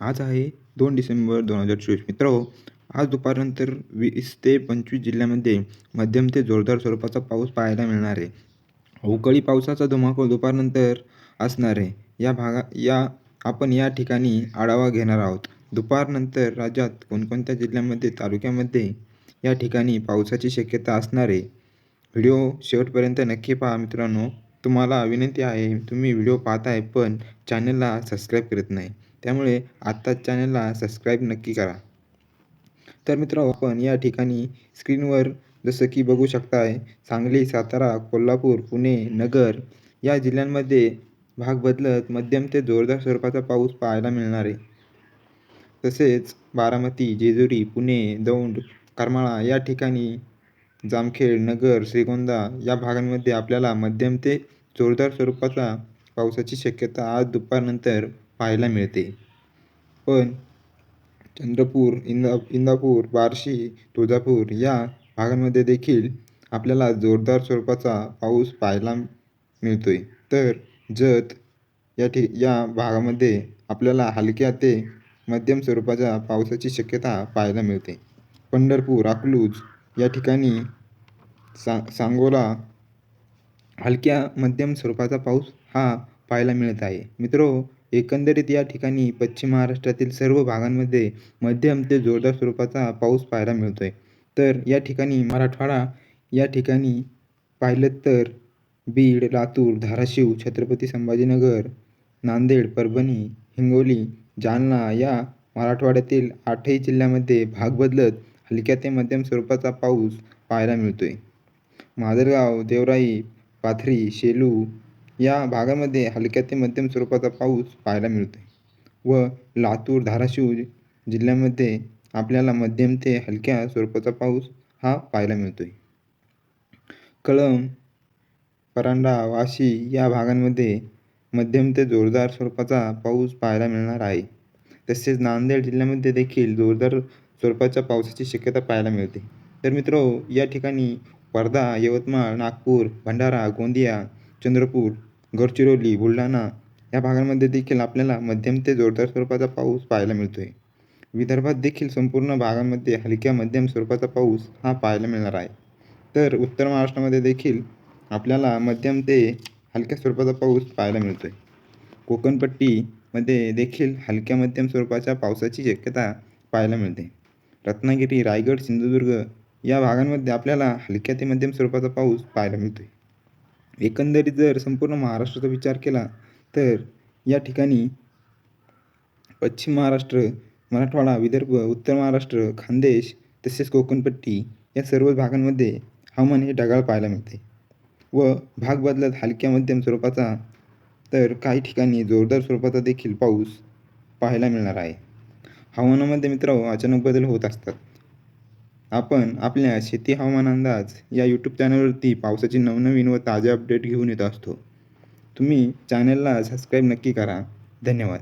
आज आहे दोन डिसेंबर दोन हजार चोवीस. मित्र आज दुपारनंतर वीस ते पंचवीस जिल्ह्यामध्ये मध्यम ते जोरदार स्वरूपाचा पाऊस पाहायला मिळणार आहे. अवकाळी पावसाचा धुमाकूळ दुपारनंतर असणार आहे. या भागा या आपण या ठिकाणी आढावा घेणार आहोत. दुपारनंतर राज्यात कोणकोणत्या जिल्ह्यामध्ये तालुक्यामध्ये या ठिकाणी पावसाची शक्यता असणार आहे? व्हिडिओ शेवटपर्यंत नक्की पहा मित्रांनो. तुम्हाला विनंती आहे तुम्ही व्हिडिओ पाहताय पण चॅनलला सबस्क्राईब करत नाही. त्यामुळे आत्ताच चॅनलला सबस्क्राईब नक्की करा. तर मित्र आपण या ठिकाणी स्क्रीनवर जसं की बघू शकताय सांगली सातारा कोल्हापूर पुणे नगर या जिल्ह्यांमध्ये भाग बदलत मध्यम ते जोरदार स्वरूपाचा पाऊस पाहायला मिळणार आहे. तसेच बारामती जेजुरी पुणे दौंड करमाळा या ठिकाणी जामखेड नगर श्रीगोंदा या भागांमध्ये आपल्याला मध्यम ते जोरदार स्वरूपाचा पावसाची शक्यता आज दुपारनंतर पाहायला मिळते. पण चंद्रपूर इंदा इंदापूर बार्शी तुळजापूर या भागांमध्ये देखील आपल्याला जोरदार स्वरूपाचा पाऊस पाहायला मिळतो आहे तर जत या ठि या भागामध्ये आपल्याला हलक्या ते मध्यम स्वरूपाच्या पावसाची शक्यता पाहायला मिळते. पंढरपूर अकलूज या ठिकाणी सा सांगोला हलक्या मध्यम स्वरूपाचा पाऊस हा पाहायला मिळत आहे. मित्रो एकंदरीत या ठिकाणी पश्चिम महाराष्ट्रातील सर्व भागांमध्ये मध्यम ते जोरदार स्वरूपाचा पाऊस पाहायला मिळतो आहे तर या ठिकाणी मराठवाडा या ठिकाणी पाहिलं तर बीड लातूर धाराशिव छत्रपती संभाजीनगर नांदेड परभणी हिंगोली जालना या मराठवाड्यातील आठही जिल्ह्यामध्ये भाग बदलत हलक्या ते मध्यम स्वरूपाचा पाऊस पाहायला मिळतो आहे माजलगाव देवराई पाथरी शेलू या भागामध्ये हलक्या ते मध्यम स्वरूपाचा पाऊस पाहायला मिळतो व लातूर धाराशिव जिल्ह्यामध्ये आपल्याला मध्यम ते हलक्या स्वरूपाचा पाऊस हा पाहायला मिळतो आहे कळम परांडा वाशी या भागांमध्ये मध्यम ते जोरदार स्वरूपाचा पाऊस पाहायला मिळणार आहे. तसेच नांदेड जिल्ह्यामध्ये देखील जोरदार स्वरूपाच्या पावसाची शक्यता पाहायला मिळते. तर मित्रो या ठिकाणी वर्धा यवतमाळ नागपूर भंडारा गोंदिया चंद्रपूर गडचिरोली बुलढाणा या भागांमध्ये देखील आपल्याला मध्यम ते जोरदार स्वरूपाचा पाऊस पाहायला मिळतो आहे विदर्भात देखील संपूर्ण भागांमध्ये हलक्या मध्यम स्वरूपाचा पाऊस हा पाहायला मिळणार आहे. तर उत्तर महाराष्ट्रामध्ये देखील आपल्याला मध्यम ते हलक्या स्वरूपाचा पाऊस पाहायला मिळतो आहे कोकणपट्टीमध्ये देखील हलक्या मध्यम स्वरूपाच्या पावसाची शक्यता पाहायला मिळते. रत्नागिरी रायगड सिंधुदुर्ग या भागांमध्ये आपल्याला हलक्या ते मध्यम स्वरूपाचा पाऊस पाहायला मिळतो आहे एकंदरीत जर संपूर्ण महाराष्ट्राचा विचार केला तर या ठिकाणी पश्चिम महाराष्ट्र मराठवाडा विदर्भ उत्तर महाराष्ट्र खानदेश तसेच कोकणपट्टी या सर्व भागांमध्ये हवामान हे ढगाळ पाहायला मिळते व भाग बदलत हलक्या मध्यम स्वरूपाचा तर काही ठिकाणी जोरदार स्वरूपाचा देखील पाऊस पाहायला मिळणार आहे. हवामानामध्ये मित्र अचानक बदल होत असतात. आपण आपल्या शेती हवामान अंदाज या यूट्यूब चॅनलवरती पावसाची नवनवीन व ताजे अपडेट घेऊन येत असतो. तुम्ही चॅनलला सबस्क्राईब नक्की करा. धन्यवाद.